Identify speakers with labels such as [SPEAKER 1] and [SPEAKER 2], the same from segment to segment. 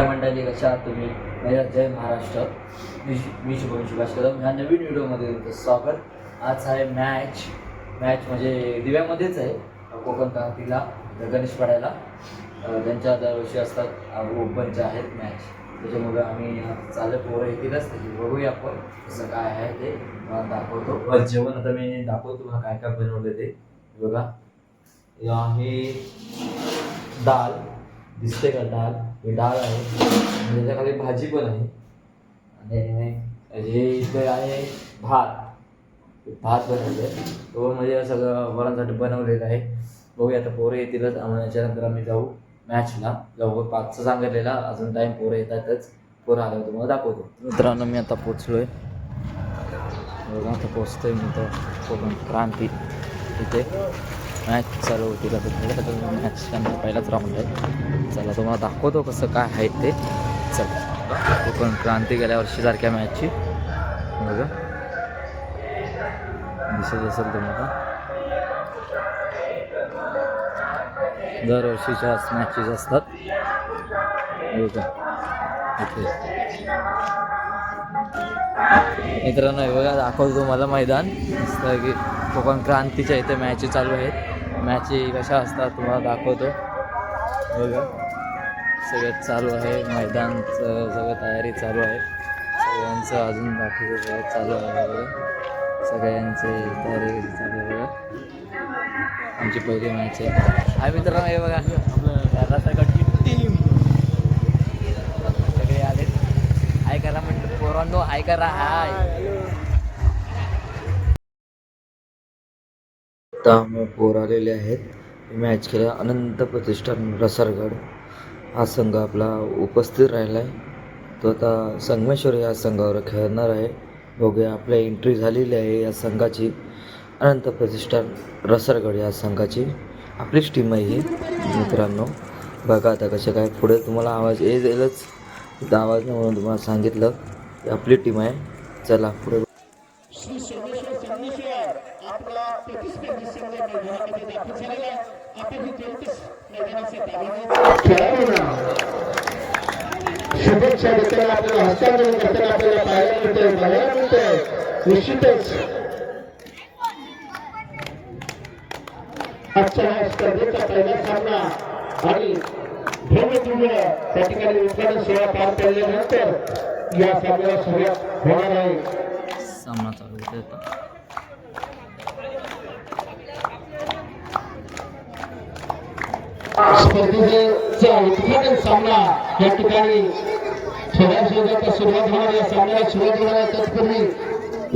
[SPEAKER 1] काय मंडळी कशा आहात तुम्ही? माझ्या जय महाराष्ट्र. मी मी शुभम सुभाष कदम. ह्या नवीन व्हिडिओमध्ये तुमचं स्वागत. आज आहे मॅच मॅच म्हणजे दिव्यामध्येच आहे. कोकण क्रांतीला गणेश पाड्याला. त्यांच्या दरवर्षी असतात ओपनच्या आहेत मॅच त्याच्यामुळे आम्ही चालत पोरं येतीलच त्याची बघूया आपण. कसं काय आहे ते तुम्हाला दाखवतो. जेवण आता मी दाखवतो तुम्हाला काय काय बनवलं ते बघा. हे आहे दिसते का डाळ? ही डाळ आहे. आणि त्याच्याखाली भाजी पण आहे. आणि हे इथे आहे भात. भात बनवले. तो म्हणजे सगळं वरांसाठी बनवलेलं आहे. बघूया आता पोरं येतीलच. आम्हाला याच्यानंतर आम्ही जाऊ मॅचला लवकर पाचचं सांगितलेला. अजून टाईम पोरं येतातच. पोरं आलं तुम्हाला दाखवतो. मित्रांनो मी आता पोचलोय. बघा आता पोचतोय मी तर. कोकण क्रांती इथे. मॅच चालू होती. आता मॅच पहिलाच राऊंड आहे. चला तुम्हाला दाखवतो कसं काय आहे ते. चला. कोकण क्रांती गेल्या वर्षीसारख्या मॅचची बघा. दिसत असेल तुम्हाला. दरवर्षीच्या मॅचेस असतात. मित्रांनो हे बघा दाखवतो तुम्हाला मैदान. असतं की कोकण क्रांतीच्या इथे मॅची चालू आहेत. मॅची कशा असतात तुम्हाला दाखवतो. बघा. सगळं चालू आहे. मैदानचं सगळं तयारी चालू आहे. सगळ्यांचं अजून बाकी सगळं चालू आहे सगळ्यांचे तयारी चालू आहे आमची पहिली मॅच आहे. हाय मित्रांनो हे बघा. रसागडची टीम सगळे आले. हाय करा म्हटलं. पोरांनो हाय करा. हाय. आता मग पोर आलेले आहेत. मॅच खेळा अनंत प्रतिष्ठान रसरगड. हा संघ आपला उपस्थित राहिला आहे तो आता संगमेश्वर या संघावर खेळणार आहे. बघूया आपल्या एंट्री झालेली आहे या संघाची. अनंत प्रतिष्ठान रसरगड या संघाची. आपलीच टीम आहे ही मित्रांनो. बघा आता कसे काय पुढे तुम्हाला आवाज येईलच. आवाज नाही म्हणून तुम्हाला सांगितलं की आपली टीम आहे. चला पुढे
[SPEAKER 2] श्री सोमेश्वर संगमेश्वर आपला तेहतीस पे डिसेंबर मैदानामध्ये दाखल झालेला आहे आपण ही तेहतीस मैदानाचे ताब्यात खेळाडूंना शुभेच्छा देताना आपल्याला हस्तांतरण करताना आपल्याला पाहायला मिळतंय बघायला मिळतंय निश्चितच. आजच्या या स्पर्धेचा पहिला सामना आणि भव्य दिव्य त्या ठिकाणी उद्घाटन सोहळा पार पडल्यानंतर या सामन्याला सुरुवात होणार आहे.
[SPEAKER 1] सामना चालू होते
[SPEAKER 2] स्पर्धेचा उद्घाटन सामना या ठिकाणी थोड्या वेळात सुरुवात होणार या सामन्याला सुरुवात होणार तत्पूर्वी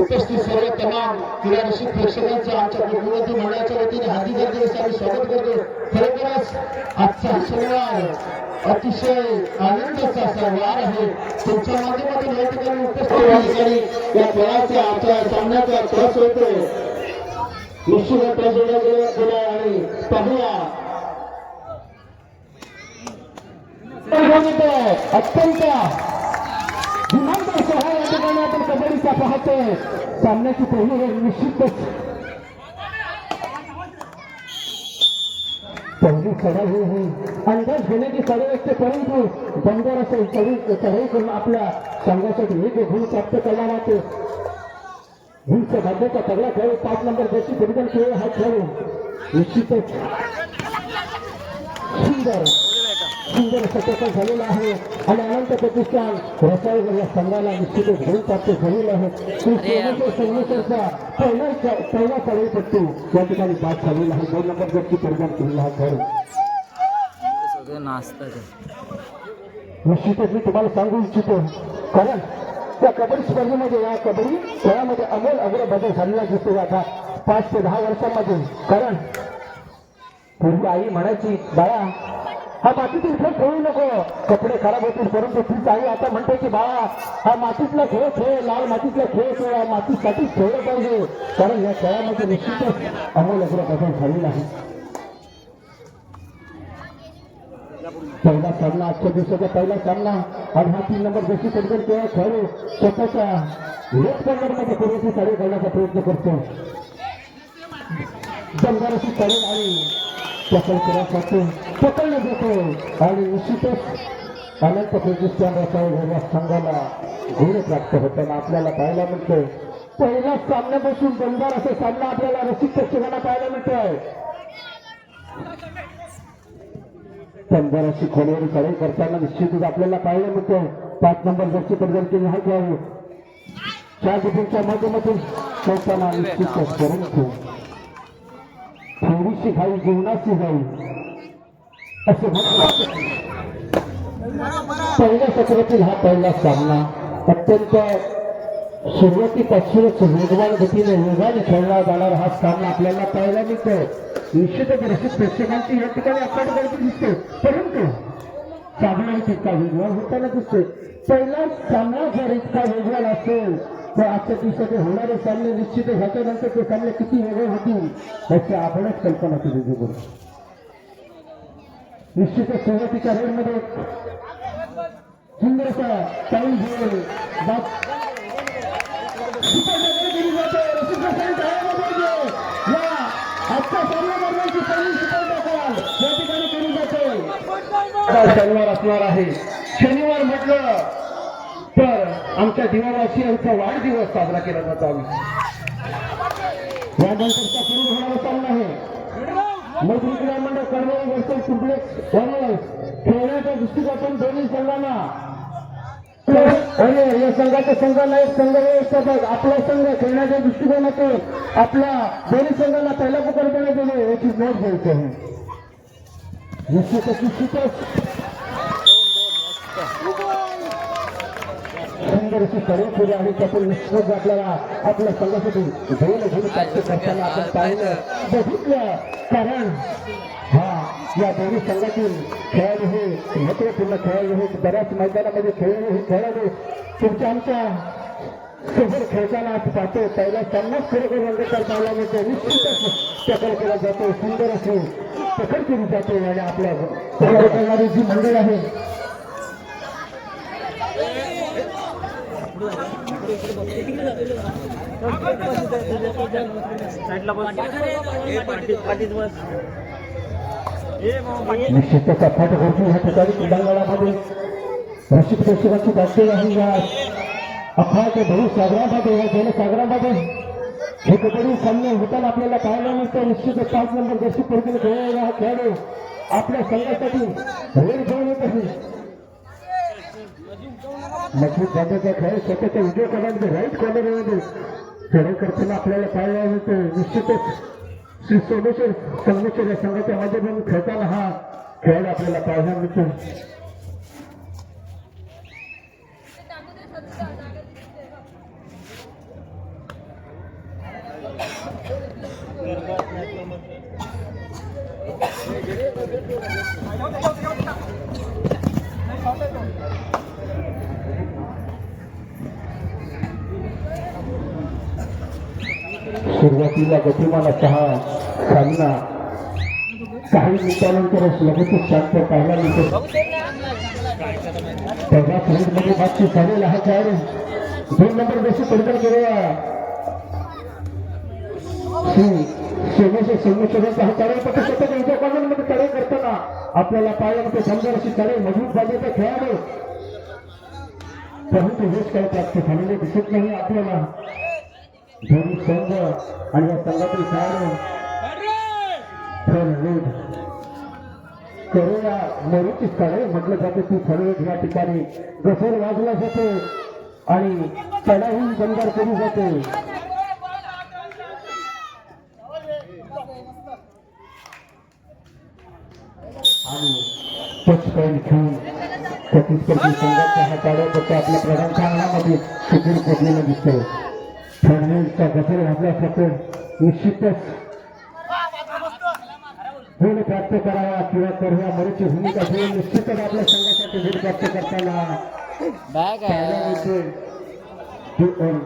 [SPEAKER 2] उपस्थित सर्व तमाम क्रीडा रसिक प्रेक्षकांचं आमच्या प्रतिनिधी मंडळाच्या वतीने हार्दिक हार्दिक आम्ही स्वागत करतो. खरोखरच आजचा सोमवार अतिशय आनंदाचा असा वार आहे. तुमच्या माध्यमातून या ठिकाणी उपस्थित या ठिकाणी या खेळाचा आमच्या सामन्याचा क्रॉस होतो निश्चित गेला आणि पाहूया. अत्यंत दिमागदार सोहळा या ठिकाणी आपण कबड्डीचा पाहतोय सामन्याची पहिली वेळ निश्चितच. ही अंदाज घेण्याची चढाई असते परंतु बंदर असेल चढी चढाई करून एक गुण प्राप्त करणार आहे. हिंस भाग्याचा तगडा खेळ पाच नंबर जशी फुटबॉल खेळ हा खेळ निश्चितच सुंदर. सुंदर सतर्क झालेला आहे. आणि अनंत प्रतिष्ठान रसायन या संघाला निश्चितच गुण प्राप्त झालेला आहे. संगमेश्वरचा पहिला पहिला चढाईपट्टू या ठिकाणी बाद झालेला आहे. दोन नंबर जरची परिणाम केलेला हा खेळ
[SPEAKER 1] सगळं नाचतात
[SPEAKER 2] निश्चितच मी तुम्हाला सांगू इच्छितो. कारण त्या कबड्डी स्पर्धेमध्ये या कबड्डी खेळामध्ये अमोल अग्र बदल झालेला दिसतो आता. पाच ते दहा वर्षांमध्ये. कारण पूर्वी आई म्हणायची बाळा हा मातीतील खेळ खेळू नको. कपडे खराब होतील परंतु तीच आई आता म्हणते की बाळा हा मातीतला खेळ खेळ लाल मातीतला खेळ खेळ हा मातीसाठीच खेळलं पाहिजे. कारण या खेळामध्ये निश्चितच अमोल अग्र बदल झालेला आहे. पहिला सामना आजच्या दिवसाचा पहिला सामना. आणि हा तीन नंबर जशी पडकर किंवा खेळू स्वतःच्या लेफ्ट कॉर्नरमध्ये पूर्वीची साडी करण्याचा प्रयत्न करतो. दमदार अशी करेल आणि पकड करण्यासाठी पकडला जातो आणि निश्चितच अनंत प्रतिष्ठानाचा रसायन संघाला गुण प्राप्त होताना आपल्याला पाहायला मिळतोय. पहिला सामन्यापासून दमदार असा सामना आपल्याला रसिक प्रेक्षकांना पाहायला मिळतोय. दमदार अशी खोलवरी चढाई करताना निश्चितच आपल्याला पाहायला मिळतोय. पाच नंबर जर्सी पडगडचे हा खेळाडू चार डिफेन्सच्या माध्यमातून करताना निश्चितच परंतु थोडीशी घाई जीवनाची जाईल असे पहिल्या सत्रातील हा पहिला सामना अत्यंत सुरुवातीपासूनच वेगवान गतीने वेगाने खेळला जाणारा हा सामना आपल्याला पाहायला मिळतो निश्चितच रसिक प्रेक्षकांची या ठिकाणी आपल्याला गर्दी दिसते. परंतु सामना इतका वेगवान होताना दिसतोय. पहिला सामना जर इतका वेगवान असेल तर आजच्या दिवसाचे होणारे सामने निश्चितच ह्याच्यानंतर ते सामने किती वेगळे होतील याची आपणच कल्पना केली बरोबर. निश्चितच सुरुवातीच्या रेडमध्ये सुंदरसा टाईम घेऊन बाप केली जाते रसिकरसाई तयार पाहिजे या आजच्या सामना दरम्यानची पहिली सुपर दाखल या ठिकाणी केली जाते. आज शनिवार असणार आहे. शनिवार म्हटलं आमच्या दिवावासी वाढदिवस साजरा केला जातो आम्ही. यानंतरचा सुरू होणारा सामना आहे. मैत्री क्रीडा मंडळ कर्मचारी वर्सेस कॉम्प्लेक्स वनवाईस खेळण्याच्या दृष्टिकोनातून दोन्ही संघांना. आणि या संघाच्या संघाला एक संघ व्यवस्थापक आपला संघ खेळण्याच्या दृष्टिकोनातून आपल्या दोन्ही संघाला पहिला पुकार देण्यात येणे याची नोंद घ्यायची आहे. निश्चितच निश्चितच अशी सर्व पुढे आणि त्यातून निश्चितच आपल्याला आपल्या संघासाठी घेऊन घेऊन प्राप्त करताना आपण पाहिलं. बघितलं. कारण हा या दोन्ही संघातील खेळाडू हे महत्त्वपूर्ण खेळाडू हे बऱ्याच मैदानामध्ये खेळले हे खेळाडू तुमच्या आमच्यासोबत खेळताना पाहतो. पहिला सामनाच खरोखर रंगकार पाहायला मिळतो निश्चितच टक्कर केला जातो. सुंदर अशी टक्कर केली जाते आणि आपल्या जी मंडळ आहे निश्चितच अफाट गर्दी ह्या ठिकाणी क्रीडांगणामध्ये. रसिक प्रेक्षकांची दाखले आहे या भरू सागरामध्ये या जनसागरामध्ये हे कबड्डी सामने होताना आपल्याला पाहायला मिळतं. निश्चितच पाच नंबर जशी पडतील. खेळलेला हा खेळाडू आपल्या संघासाठी रेड घेऊन येत आहे. मजबूत बांधाचा खेळ स्वतःच्या उजव्या कॉलरमध्ये राईट कॉलरमध्ये खेळ करताना आपल्याला पाहायला मिळतो. निश्चितच श्री सोमेश्वर संगमेश्वर या संघाच्या माध्यमातून खेळताना हा खेळ आपल्याला पाहायला मिळतो. सुरुवातीला गतिमान असा हा सामना काही मिनिटानंतरच लगेचच शांत पाहायला मिळतो. पहिल्या फ्रेंडमध्ये बातचीत चालेल हा काय दोन नंबर बेसी पडकर करूया. श्री सोमेश्वरांचा हा उद्या करताना आपल्याला पाहायला मिळते समजा अशी चढाई मजबूत बाजाचा खेळाडू. परंतु हेच काय प्राप्त झालेले दिसत नाही आपल्याला. दोन्ही संघ आणि या संघातील खेळाडू करोना मरुची स्थळे म्हटलं जाते ती फळवेद या ठिकाणी. गसर वाजला जाते आणि चढाही दमदार केली जाते. आणि टच पॉईंट आपल्या प्रधान चांगल्यामध्ये शिबिर पडलेलं दिसतंय. फडणवीसचा गफर वाजल्यासारखं निश्चितच गुण प्राप्त करावा किंवा ह्या मरुची भूमिका घेऊन निश्चितच आपल्या संघासाठी गुण प्राप्त करताना
[SPEAKER 1] बॅग
[SPEAKER 2] पाहायला मिळते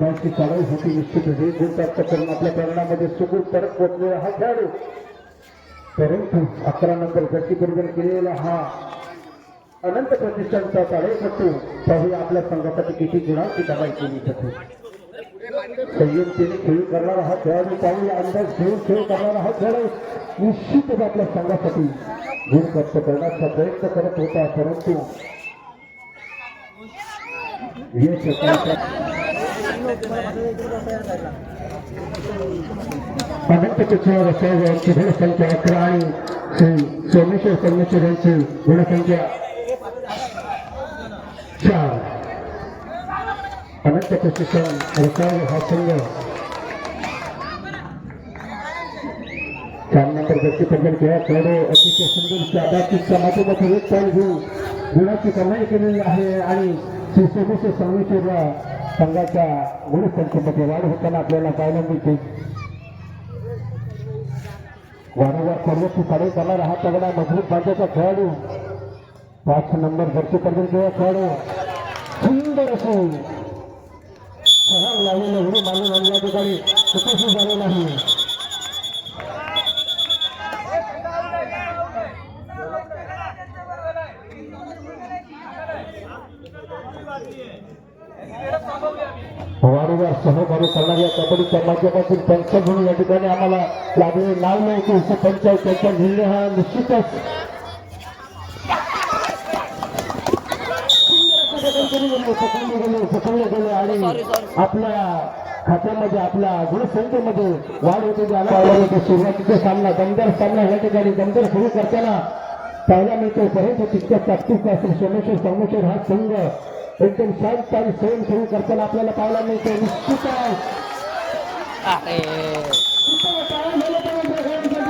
[SPEAKER 2] बॅटची चढाई होती निश्चितच हे गुण प्राप्त करून आपल्या प्रमाणामध्ये सुखून परत पोहोचलेला हा खेळाडू. परंतु अकरा नंतर गती बरोबर केलेला हा अनंत प्रतिष्ठानचा चढाई करतो पाहूया आपल्या संघासाठी किती गुणांची कमाई केली जाते? संयमतेने खेळ करणारा हा खेळाडू पाहूया अंदाज घेऊन खेळ करणारा हा खेळाडू निश्चितच आपल्या संघासाठी गुण प्राप्त करण्याचा प्रयत्न करत होता परंतु यश अनंत चक्र यांची गुणसंख्या अकरा आणि श्री सोमेश्वर सोमेश्वर यांची गुणसंख्या चार अनंत प्रशिक्षण रसाळ हा संघ चार व्यक्ती पद्धत खेळा खेळाडू अतिशय सुंदर शाबासकीच्या माध्यमातून एक पॉईंट घेऊन गुणाची कमाई केलेली आहे आणि शिवसेनेचे सोमेश्वर सोमेश्वर या संघाच्या गुणसंख्येमध्ये वाढ होताना आपल्याला पाहायला मिळते वारंवार सर्वोच्च साडे करणार हा तगडा मजबूत बांधाचा खेळाडू पाच नंबर घरचे पर्यंत खेळाडू सुंदर असून सहर लावलेलं उडी मारून आणल्या ठिकाणी. कुठेही झाले नाही. वारंवार सहकार्य करणाऱ्या कबड्डीच्या माध्यमातून म्हणून या ठिकाणी आम्हाला लाभले नाव नाही की पंचायत त्यांचा निर्णय हा निश्चितच पकडले गेले पकडले गेले आणि आपल्या खात्यामध्ये आपल्या गुणसंख्येमध्ये वाढ होते सुरुवातीचा सामना दमदार सामना या ठिकाणी दमदार सुरू करताना पाहायला मिळतो परंतु तितक्या ताकदीचा असेल सोमेश्वर सोमेश्वर हा संघ एकदम शांत आणि संयम सुरू करताना आपल्याला पाहायला मिळतो. निश्चित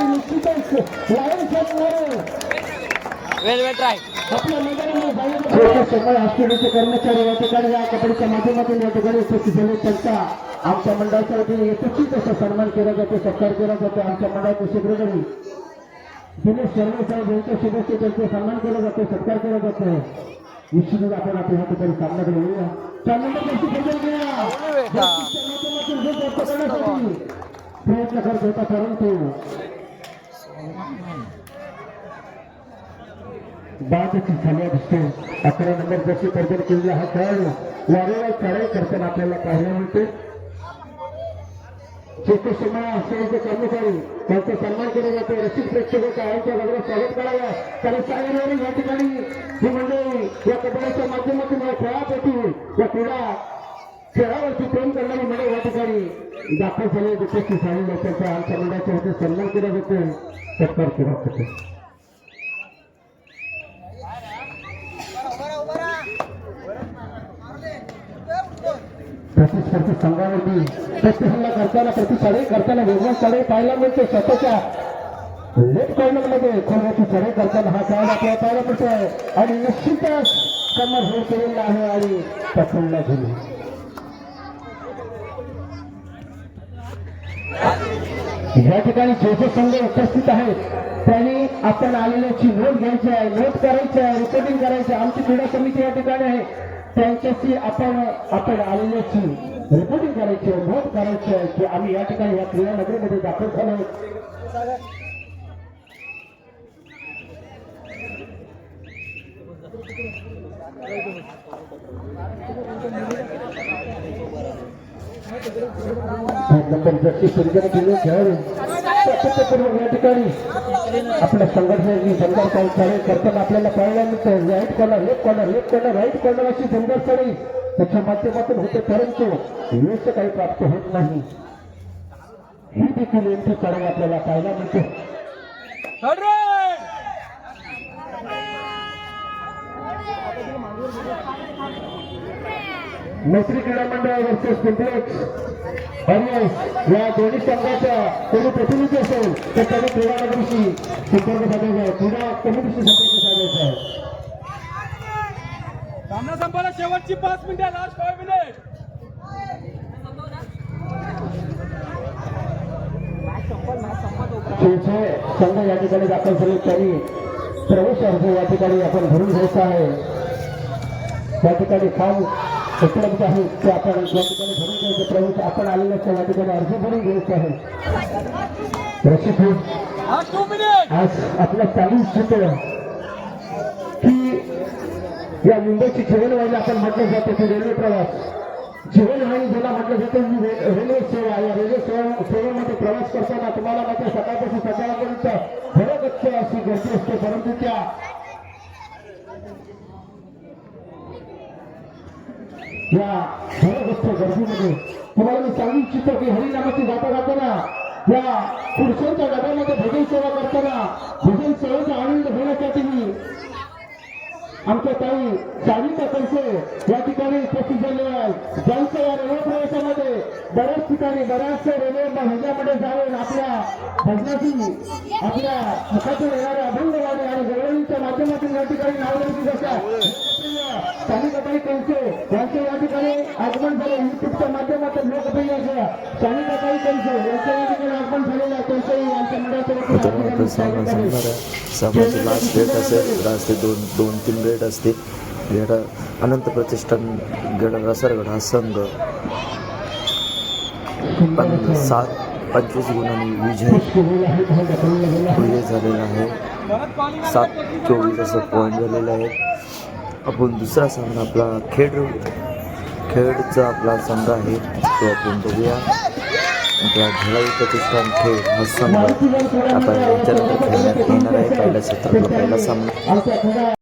[SPEAKER 2] निश्चितच
[SPEAKER 1] वेल वेल ट्राय
[SPEAKER 2] आपल्या मैदानामध्ये समय हॉस्पिटलचे कर्मचारी या ठिकाणी या कबड्डीच्या माध्यमातून या ठिकाणी उपस्थित झाले त्यांचा आमच्या मंडळाच्या वतीने यथोचित असा सन्मान केला जातो सत्कार केला जातो आमच्या मंडळाचे सेक्रेटरी दिनेश शर्मा साहेब यांच्या शुभेच्छा त्यांचा सन्मान केला जातो सत्कार केला जातो निश्चितच आपण आपल्या या ठिकाणी सामनाकडे येऊया चार नंबर जास्ती बदल घेऊया जास्तीच्या माध्यमातून हे प्राप्त करण्यासाठी प्रयत्न करत होता परंतु बाजची झाल्या दिसतो अकरा नंबर जशी पर्जन केलेला हा खेळाडू वारंवार चढाई करताना आपल्याला पाहायला मिळते. जेथे समय कर्मचारी त्यांचा सन्मान केला जातो. रसिक प्रेक्षकांच्या आयांच्या गजरात स्वागत करावं कारण सांगितलं या ठिकाणी ही मंडळी या कबड्डीच्या माध्यमातून या खेळाप्रती या क्रीडा खेळावरती प्रेम करणारी मंडळ या ठिकाणी दाखल झाले. उपस्थित झालेले त्यांचा आमच्या मंडळाच्या वतीने सन्मान केला जातो. सत्कार केला जातो. प्रतिस्पर्धी संघावरती प्रतिहल्ला करताना प्रतिचढाई करताना वेगळ्या चढाई पाहायला मिळते स्वतःच्या लेफ्ट कॉर्नरमध्ये खोलण्याची चढाई करताना हा खेळाडू आपल्याला पाहायला मिळतो आणि निश्चितच कमर होड केलेला आहे आणि पकडला गेली. या ठिकाणी जे जे संघ उपस्थित आहेत त्यांनी आपण आलेल्याची नोंद घ्यायची आहे नोट करायची आहे रिपोर्टिंग करायची आहे. आमची क्रीडा समिती या ठिकाणी आहे. त्यांच्याशी आपण आपण आलेल्याची रिपोर्टिंग करायची आहे नोंद करायची आहे की आम्ही या ठिकाणी या क्रीडानगरीमध्ये दाखल झालो आहोत. नंबर जशी सुरजन केली खेळाडू सातत्यपूर्वक या ठिकाणी. आपल्या संघर्षाची दमदार काही खेळ करताना आपल्याला पाहायला मिळतं right corner left corner left corner right corner अशी दमदार चाळी त्याच्या माध्यमातून होते परंतु यश काही प्राप्त होत नाही. ही देखील यांची चढाई आपल्याला पाहायला मिळते. मैत्री क्रीडा मंडळ वर्सेस कॉम्प्लेक्स आणि या दोन्ही संघाच्या कोणी प्रतिनिधी असेल तर त्यांनी क्रीडा नगरीशी संपर्क साधायचा आहे. क्रीडा कमिटीशी संपर्क साधायचा आहे?
[SPEAKER 3] सामना संपला शेवटची पाच मिनिटं लास्ट फाय मिनिट
[SPEAKER 2] संघ या ठिकाणी दाखल झाले. त्यांनी प्रवेश अर्ज या ठिकाणी आपण भरून घ्यायचा आहे. त्या ठिकाणी फॉर्म उपलब्ध आहेत ते आपण या ठिकाणी भरून घ्यायचे प्रवेश आपण आलेल्या असं या ठिकाणी अर्ज भरून घ्यायचा आहे. रसिक हो, आज आपला चालू इच्छितो की या मुंबईची जीवनवाहिनी आपण म्हटलं जातं की रेल्वे प्रवास. जीवनवाहिनी ज्याला म्हटलं जातं ही रेल्वे सेवा. या रेल्वे सेवा सेवेमध्ये प्रवास करताना तुम्हाला मात्र सकाळपासून सकाळपर्यंत खरंच अशी गर्दी असते. परंतु त्या या भरगच्च गर्दीमध्ये तुम्हाला मी सांगू इच्छितो की हरिनामाची गाता गाताना या पुरुषांच्या डब्यामध्ये भजन सेवा करताना भजन सेवेचा आनंद घेण्यासाठी मी आमच्या ताई सानिका पैसे या ठिकाणी उपस्थित झालेले आहेत. ज्यांच्या या रेल्वे प्रवासामध्ये बऱ्याच ठिकाणी बऱ्याचशा रेल्वे ह्याच्यामध्ये जाऊन आपल्या भजनाची आपल्या मुखातून येणारे अभंग वाणे आणि गवळींच्या माध्यमातून या ठिकाणी नावलौकिक अशा सानिकाताई कंसे यांचे या ठिकाणी आगमन झाले. युट्यूबच्या माध्यमातून लोकप्रिय अशा सानिकाताई कंसे यांचे या ठिकाणी आगमन झालेलं आहे. कंसे यांच्या मंडळाच्या वतीने या
[SPEAKER 4] मित्रांनो
[SPEAKER 2] ठिकाणी
[SPEAKER 4] आपला सामना
[SPEAKER 2] स्वागत आहे.
[SPEAKER 4] संपणार आहे सामन्याची लास्ट डेट असेल. लास्ट ते दोन दोन तीन डेट असते गडा अनंत प्रतिष्ठान गड रसरगड हा संघ. पन सात पंचवीस गुणांनी विजय. विजय झालेला आहे. सात चोवीस असं पॉईंट झालेलं आहे. आपण दुसरा सामना आपला खेड खेडचा आपला संघ आहे तो आपण बघूया. आपला झळाई प्रतिष्ठान खेळ हा संघ आता याच्यानंतर खेळण्यात येणार आहे. पहिल्या सत्रातला पहिला सामना.